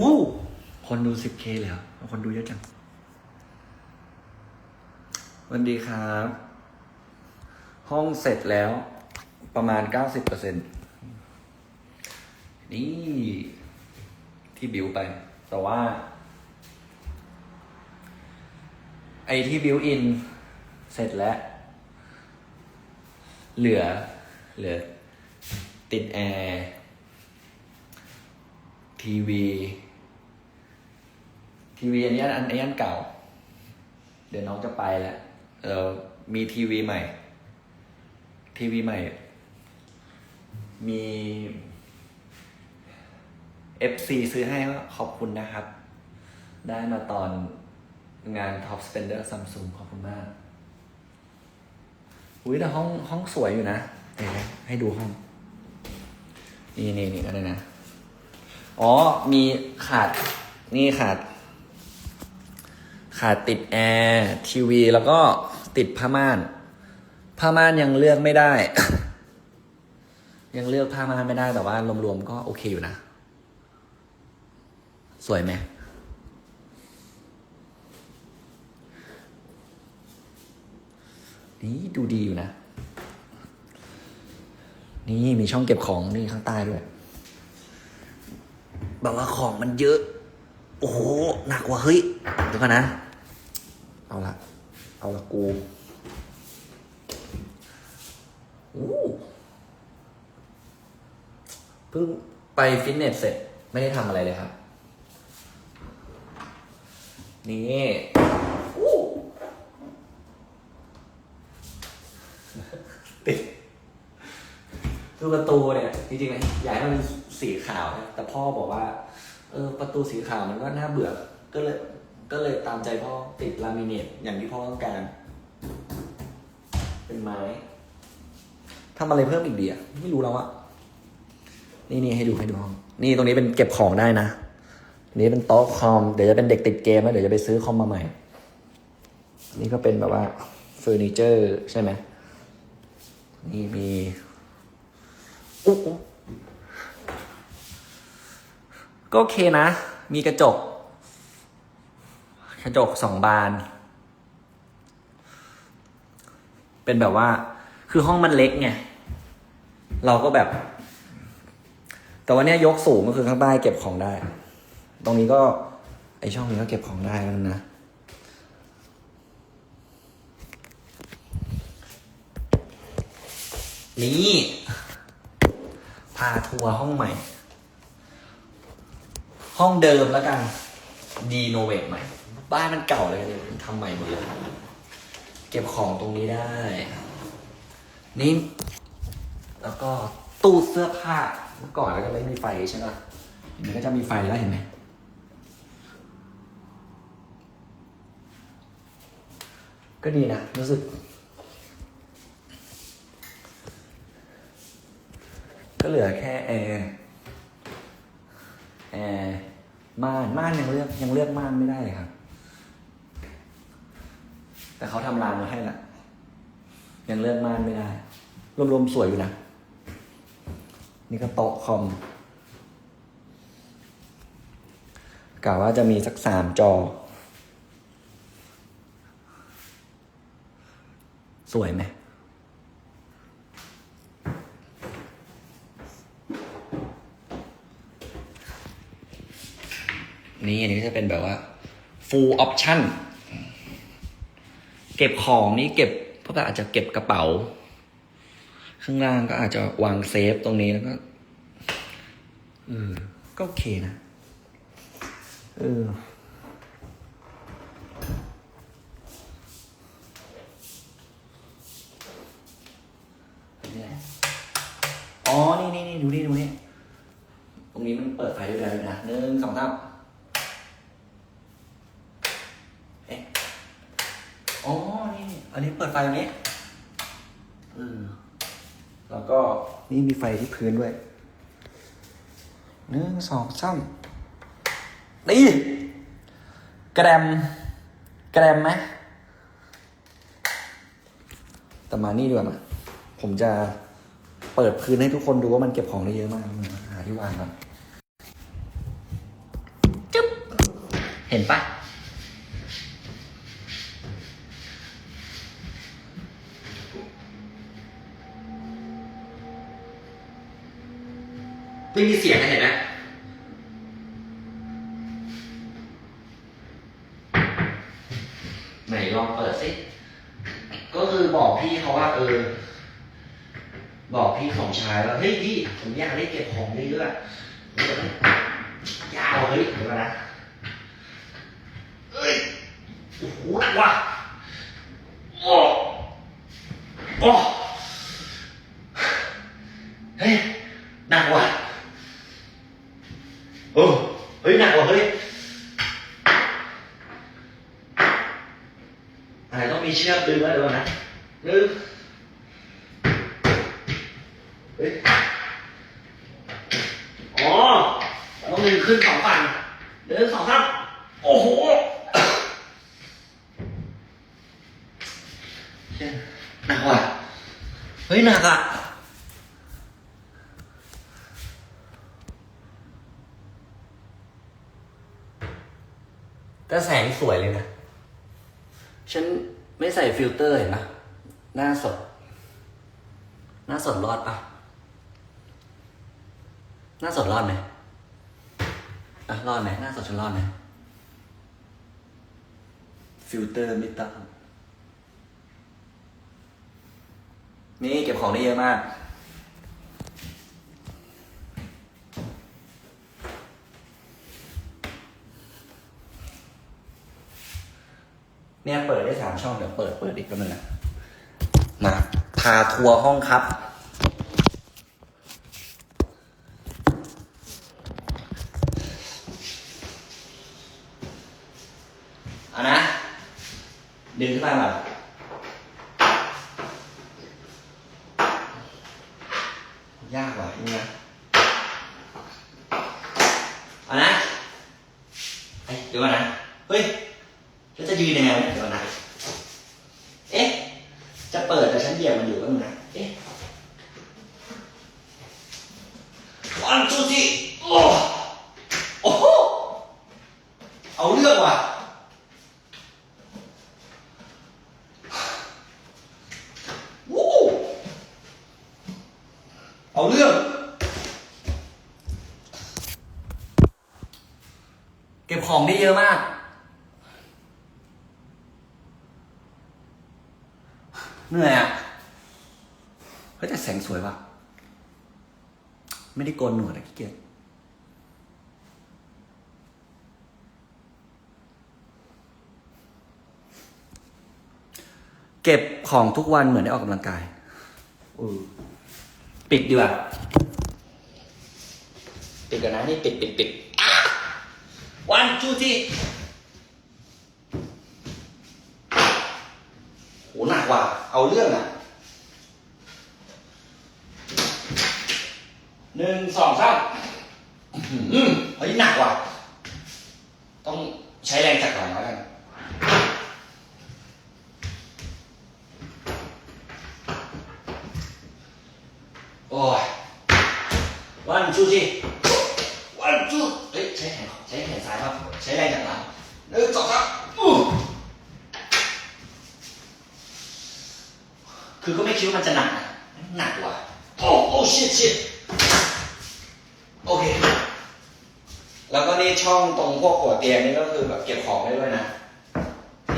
วู้คนดู 10k แล้วคนดูเยอะจังสวัสดีครับ ห้องเสร็จแล้วประมาณ 90%นี่ที่บิวไป แต่ว่า ไอที่บิวอิน เสร็จแล้ว เหลือ เหลือ ติดแอร์ ทีวีทีวีอันนี้อันอันนี้อันเก่า เดี๋ยวน้องจะไปแล้วเออมีทีวีใหม่ ทีวีใหม่ มี FC ซื้อให้ก็ขอบคุณนะครับ ได้มาตอนงาน Top Spender Samsung ขอบคุณมาก อุ้ยแต่ห้องห้องสวยอยู่นะเดี๋ยวให้ดูห้อง นี่นี่นี่อะไรนะ อ๋อ มีขาด นี่ขาด ขาดติดแอร์ทีวี แล้วก็ติดผ้าม่าน ผ้าม่านยังเลือกไม่ได้ ยังเลือกผ้าม่านไม่ได้ แต่ว่ารวมๆก็โอเคอยู่นะ สวยไหมนี่ดูดีอยู่นะ นี่มีช่องเก็บของนี่ข้างใต้ด้วย แบบว่าของมันเยอะ โอ้โหหนักว่ะเฮ้ยเดี๋ยวก่อนนะ เอาละเอาละกูเพิ่งไปฟิตเนสเสร็จไม่ได้ทำอะไรเลยครับ นี่ติดคือประตูเนี่ย จริงๆอยากให้มันเป็น สีขาวนะแต่พ่อบอกว่า เออ ประตูสีขาวมันก็น่าเบื่อ ก็เลย ก็เลยตามใจพ่อติดลามิเนตอย่างที่พ่อต้องการ เป็นไม้ทำอะไรเพิ่มอีกดีอะไม่รู้แล้วอะนี่นี่ให้ดูให้ดูห้องนี่ตรงนี้เป็นเก็บของได้นะนนี้เป็นโต๊ะคอมเดี๋ยวจะเป็นเด็กติดเกมแล้วเดี๋ยวจะไปซื้อคอมมาใหม่ นี่ก็เป็นแบบว่าเฟอร์นิเจอร์ใช่ไหมนี่มีอุ๊อุ๊ ก็โอเคนะ มีกระจก กระจกสองบาน เป็นแบบว่า คือห้องมันเล็กไง เราก็แบบ แต่ว่าเนี้ยยกสูงก็คือข้างใต้เก็บของได้ ตรงนี้ก็ ไอช่องนี้ก็เก็บของได้แล้วนะนี่ พาทัวร์ห้องใหม่ ห้องเดิมแล้วกัน ดีโนเวทใหม่ บ้านมันเก่าเลยเนี่ยทำใหม่หมดเลย เก็บของตรงนี้ได้ นี่ แล้วก็ตู้เสื้อผ้าเมื่อก่อนแล้วก็ไม่มีไฟใช่ไหมเดี๋ยวนี้ก็จะมีไฟแล้วเห็นไหมก็ดีนะ รู้สึก ก็เหลือแค่แอร์ แอร์ม่านม่านยังเลือกยังเลือกม่านไม่ได้เลยครับ แต่เขาทำรางมาให้ละยังเลือกม่านไม่ได้ รวมๆสวยอยู่นะ นี่ก็โต๊ะคอมกะว่าจะมีสักสามจอ สวยไหม นี่อันนี้จะเป็นแบบว่า full option เก็บของนี่เก็บพวกเราอาจจะเก็บกระเป๋า ข้างล่างก็อาจจะวางเซฟตรงนี้แล้วก็เออก็โอเคนะเออนี่แหละอ๋อ นี่นี่นี่ดูนี่ดูนี่ ตรงนี้มันเปิดไฟด้วยกันนะหนึ่งสองสามเอ๊ะ อ๋อนี่นี่ อันนี้เปิดไฟตรงนี้เออแล้วก็นี่มีไฟที่พื้นด้วยหนึ่งสองสามนี่แกรม แกรมไหมแต่มานี่ดีกว่ามาผมจะเปิดพื้นให้ทุกคนดูว่ามันเก็บของได้เยอะมากหาที่วางก่อนเห็นปะ ไม่มีเสียงนะเห็นไหมไหนลองเปิดสิ ก็คือบอกพี่เขาว่า เออ บอกพี่สมชายว่าเฮ้ยพี่ผมอยากได้เก็บของเยอะๆมันจะไม่ยาวเฮ้ยเดี๋ยวนนะเอ้ยโอ้โหหนักว่ะโอ้โอ้เฮ้ยหนักว่ะโอ้เฮ้ยหนักว่ะเฮ้ยอะไรต้องมีเชือกดึงไว้เดี๋ยวก่อนนะดึง เฮ้ยอ๋อต้องดึงขึ้นสองฝั่งเดินสองข้างโอ้โหเชี่ยหนักว่ะ เฮ้ยหนักอะ แต่แสงสวยเลยนะ ฉันไม่ใส่ฟิลเตอร์เห็นปะหน้าสด หน้าสดรอดปะหน้าสดรอดไหมอะรอดไหมหน้าสดฉันรอดไหมฟิลเตอร์ไม่ต้องนี่เก็บของได้เยอะมาก เนี่ยเปิดได้สามช่องเดี๋ยวเปิดเปิดอีกก็นึงนะมาพาทัวร์ห้องครับ เอานะ ดึงขึ้นมาแบบยากว่ะนี่นะเอานะเอ้ยเดี๋ยวก่อนนะ เฮ้ย แล้วจะยืนยังไงวะเนี่ยเดี๋ยวก่อนนะ เอ๊ะ จะ เปิดแต่ฉันเหยียบมันอยู่ก็มึงนะเอ๊ะวันทุกที่โอ้โหเอาเรื่องว่ะ วู้เอาเรื่อง เก็บของได้เยอะมาก เหนื่อยอะเฮ้ยแต่แสงสวยว่ะ ไม่ได้โกนหนวดอะขี้เกียจเก็บของทุกวันเหมือนได้ออกกำลังกายเออปิดดีกว่า ปิดกันนะนี่ปิดปิดปิด วันจูจีโหหนักว่ะ เอาเรื่องอะหนึ่งสองสามอื้อหือเฮ้ยหนักว่ะ ต้องใช้แรงจากหลังแล้วกันโอ้ยวันจูจีวันจูเฮ้ยใช้แขนใช้แขนซ้ายครับ ใช้แรงจากหลังหนึ่งสองสามอู้คือก็ไม่คิดว่ามันจะหนักนะหนักว่ะ โอ้โอ้ชิดชิดโอเค แล้วก็นี่ช่องตรงพวกหัวเตียงนี่ก็คือแบบเก็บของได้ด้วยนะ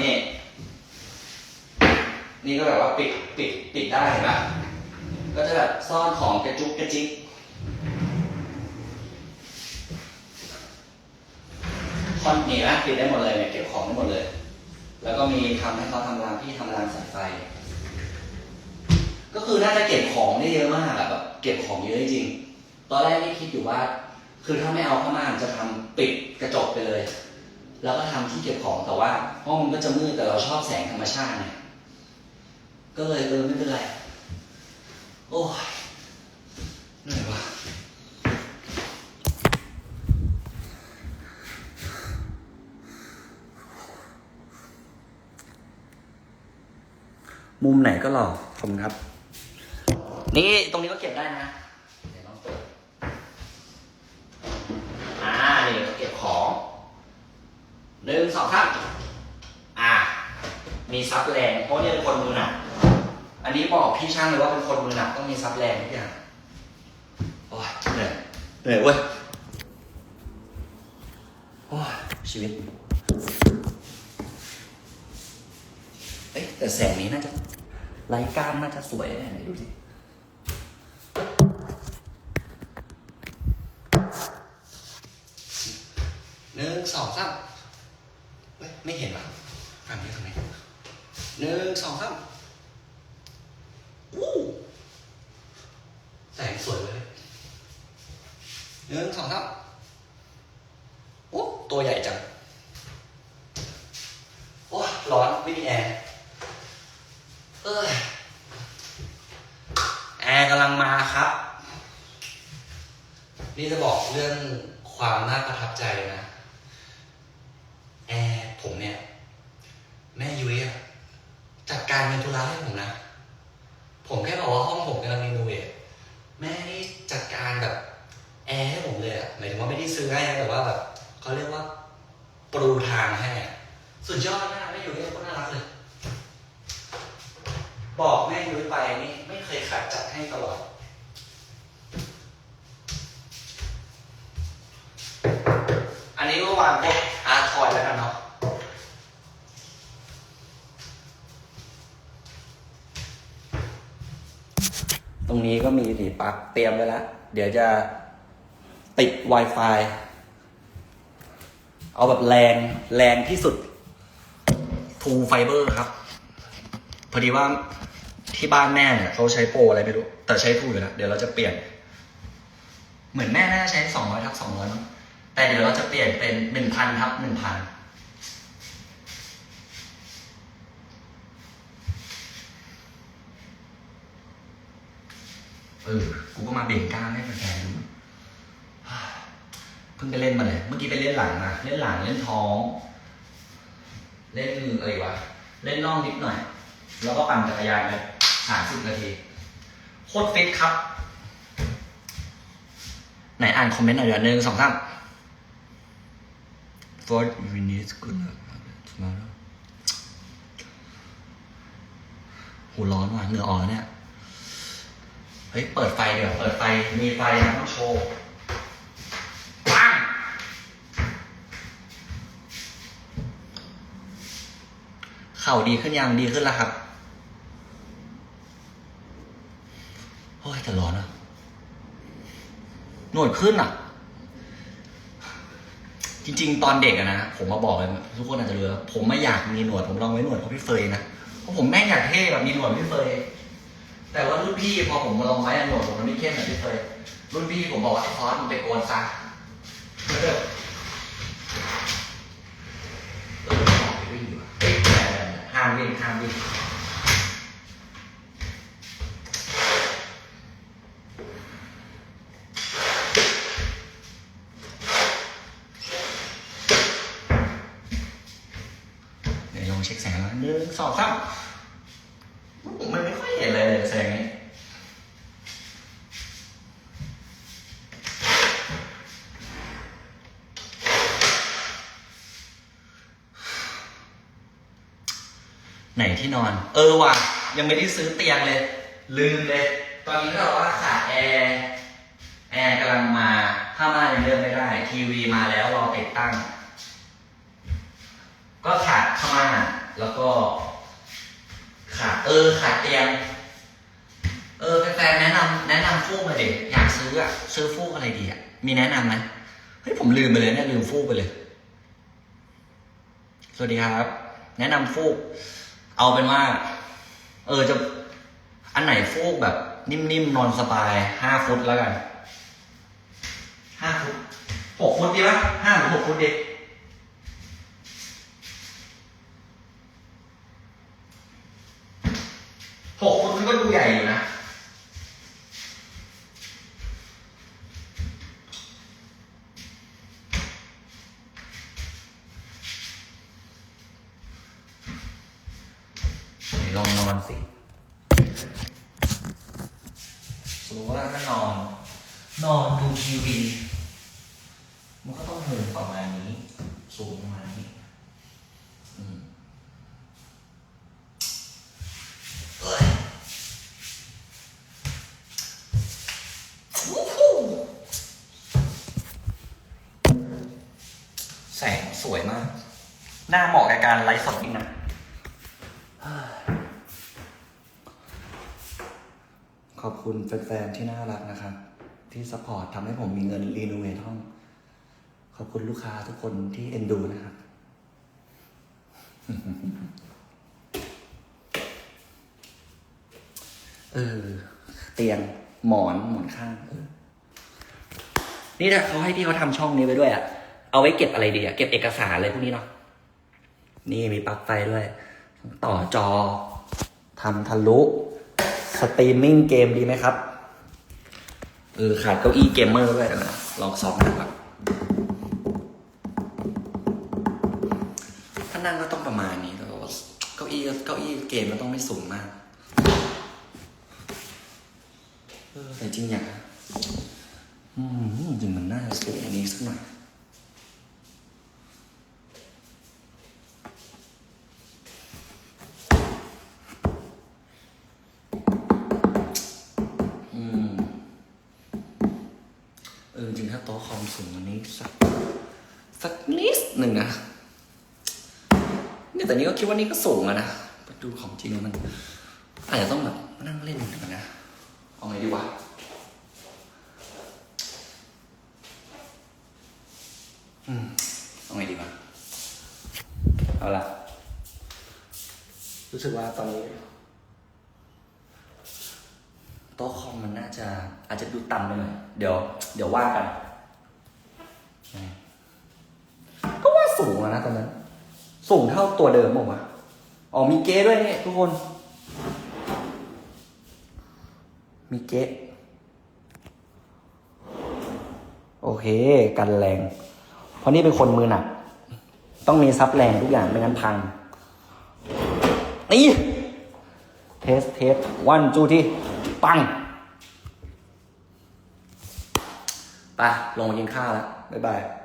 นี่ นี่ก็แบบว่าปิดปิดปิดได้เห็นปะก็จะแบบซ่อนของกระจุกกระจิกคอนนี่นะปิดได้หมดเลยเนี่ยเก็บของได้หมดเลย แล้วก็มีทำให้เขาทำรางที่ทำรางสายไฟ ก็คือน่าจะเก็บของได้เยอะมากอะแบบเก็บของเยอะจริง ตอนแรกนี่คิดอยู่ว่า คือถ้าไม่เอาเข้ามาจะทำปิดกระจกไปเลย แล้วก็ทำที่เก็บของแต่ว่าห้องมันก็จะมืดแต่เราชอบแสงธรรมชาติไงก็เลยเออไม่เป็นไร โอ้ยเหนื่อยว่ะมุมไหนก็หล่อขอบคุณครับ นี่ตรงนี้ก็เก็บได้นะ เดี๋ยวลองเปิด อ่านี่ก็เก็บของหนึ่งสองสามอะมีซับแรงเพราะเนี่ยเป็นคนมือหนักอันนี้บอกพี่ช่างเลยว่าเป็นคนมือหนักต้องมีซับแรงทุกอย่างโอ้ยเหนื่อยเหนื่อยเว้ยโอ้ยชีวิตเอ้ยแต่แสงนี้น่าจะไร้กล้ามน่าจะสวยแน่เลยดูสิ นึ่งสองสามเฮ้ยไม่เห็นว่ะฝั่งนี้ตรงไหนหนึ่งสองสามอู้แสงสวยเลยหนึ่งสองสามโอ้ตัวใหญ่จังโอ้ร้อนไม่มีแอร์เออแอร์กำลังมาครับ นี่จะบอกเรื่องความน่าประทับใจนะ แอร์ผมเนี่ย แม่ยุ้ยอะจัดการเป็นธุระให้ผมนะ ผมแค่บอกว่าห้องผมกำลังรีโนเวทแม่นี่จัดการแบบแอร์ให้ผมเลยอะหมายถึงว่าไม่ได้ซื้อให้นะแต่ว่าแบบเขาเรียกว่าปรูทางให้สุดยอดมากแม่ยุ้ยก็น่ารักเลย บอกแม่ยุ้ยไปนี่ไม่เคยขาดจัดให้ตลอดอันนี้ก็วางพวกอาร์ทอยแล้วกันเนาะ รงนี้ก็มีสีปลั๊กเตรียมไว้แล้วเดี๋ยวจะติด Wi-Fi เอาแบบแรงแรงที่สุดทูไฟเบอร์ครับ พอดีว่าที่บ้านแม่เนี่ยเขาใช้โปรอะไรไม่รู้ แต่ใช้ทูอยู่แล้วเดี๋ยวเราจะเปลี่ยน เหมือนแม่น่าจะใช้สองร้อยทับสองร้อยมั้งแต่เดี๋ยวเราจะเปลี่ยนเป็นหนึ่งพันทับหนึ่งพันเออกูก็มาเบ่งกล้ามให้แฟนๆดูเพิ่งไปเล่นมาเลย เมื่อกี้ไปเล่นหลังมาเล่นหลังเล่นท้อง เล่นอะไรวะเล่นน่องนิดหน่อย แล้วก็ปั่นจักรยานไปสามสิบนาทีโคตรฟิตครับ ไหนอ่านคอมเมนต์หน่อยเดี๋ยวหนึ่งสองสาม For we need good luck tomorrow หูร้อนว่ะเหงื่อออกแล้วเนี่ย เฮ้ย เปิดไฟเดี๋ยว เปิดไฟ มีไฟนะต้องโชว์ปังเข่าดีขึ้นยัง ดีขึ้นแล้วครับ โอ้ยแต่ร้อนอะหนวดขึ้นอะจริง ๆ ตอนเด็กอะนะ ผมมาบอกเลยทุกคนอาจจะรู้แล้วผมไม่อยากมีหนวด ผมลองไว้หนวดเพราะพี่เฟยนะ เพราะผมแม่งอยากเท่แบบมีหนวดพี่เฟย แต่ว่ารุ่นพี่พอผมมาลองไว้อะหนวดผมมันไม่เข้มแบบพี่เฟยรุ่นพี่ผมบอกว่าไอ้ฟอสมึงไปโกนซะเออเออออกไปวิ่งดีกว่าเอ้ยแต่ห้ามวิ่งห้ามวิ่งเดี๋ยวลองเช็คแสงแล้วหนึ่งสองสาม มมันไม่ค่อยเห็นอะไรเลยแสงนี้ไหนที่นอน เออว่ะ ยังไม่ได้ซื้อเตียงเลย ลืมเลย ตอนนี้ก็บอกว่าขาดแอร์แอร์กำลังมาผ้าม่านยังเลือกไม่ได้ ทีวีมาแล้วรอติดตั้ง ก็ขาดผ้าม่านแล้วก็ ขาดเออขาดเตียง เออแฟนๆแนะนำแนะนำฟูกมาเด็กอยากซื้ออะซื้อฟูกอะไรดีอะมีแนะนำไหมเฮ้ยผมลืมไปเลยเนี่ยลืมฟูกไปเลย สวัสดีครับ แนะนำฟูก เอาเป็นว่า เออจะอันไหนฟูกแบบ นิ่มๆนอนสบายห้าฟุตแล้วกันห้าฟุตหกฟุตดีปะห้าหรือหกฟุตดี หกฟุตมันก็ดูใหญ่อยู่นะไหนลองนอนสิสมมติว่าถ้านอน นอนดูทีวี มันก็ต้องเหินประมาณนี้ สูงประมาณนี้ แสงสวยมาก หน้าเหมาะกับการไลฟ์สดจริงนะขอบคุณแฟนๆที่น่ารักนะครับ ที่สปอร์ตทำให้ผมมีเงินรีโนเวทห้อง ขอบคุณลูกค้าทุกคนที่เอ็นดูนะครับ เออ เตียงหมอนหมอนข้าง นี่ถ้าเขาให้พี่เขาทำช่องนี้ไว้ด้วยอะ เอาไว้เก็บอะไรดีอะเก็บเอกสารอะไรพวกนี้เนาะนี่มีปลั๊กไฟด้วย ต่อจอทำทะลุสตรีมมิ่งเกมดีไหมครับเออขาดเก้าอี้เกมเมอร์ด้วยนะลองซ้อมดูครับถ้านั่งก็ต้องประมาณนี้แล้วเก้าอี้เก้าอี้เกมก็ต้องไม่สูงมากเออแต่จริงอย่างอืมจริงมันน่าจะสวยอันนี้สักหน่อย ต๊ะคอมสูงวันนี้สักสักนิดหนึ่งนะเนี่ยแต่นี่ก็คิดว่านี่ก็สูงอะนะไปดูของจริงมันอาจจะต้องแบบนั่งเล่นหมือนกันนะ เอาไงดีวะอืมเอาไงดีวะเอาละรู้สึกว่าตอนนี้โต๊ะคอมมันน่าจะอาจจะดูต่ำไปหน่อยเดี๋ยว เดี๋ยวว่ากัน ก็ว่าสูงอะนะตอนนั้น สูงเท่าตัวเดิมบอกว่าอ๋อมีเก๊ด้วยเนี่ยทุกคน มีเก๊โอเค กันแรง เพราะนี่เป็นคนมือหนัก ต้องมีซับแรงทุกอย่างไม่งั้นพังนี่เทสเทสวันจูที่ ปัง ไป ลงมากินข้าวแล้ว บ๊ายบาย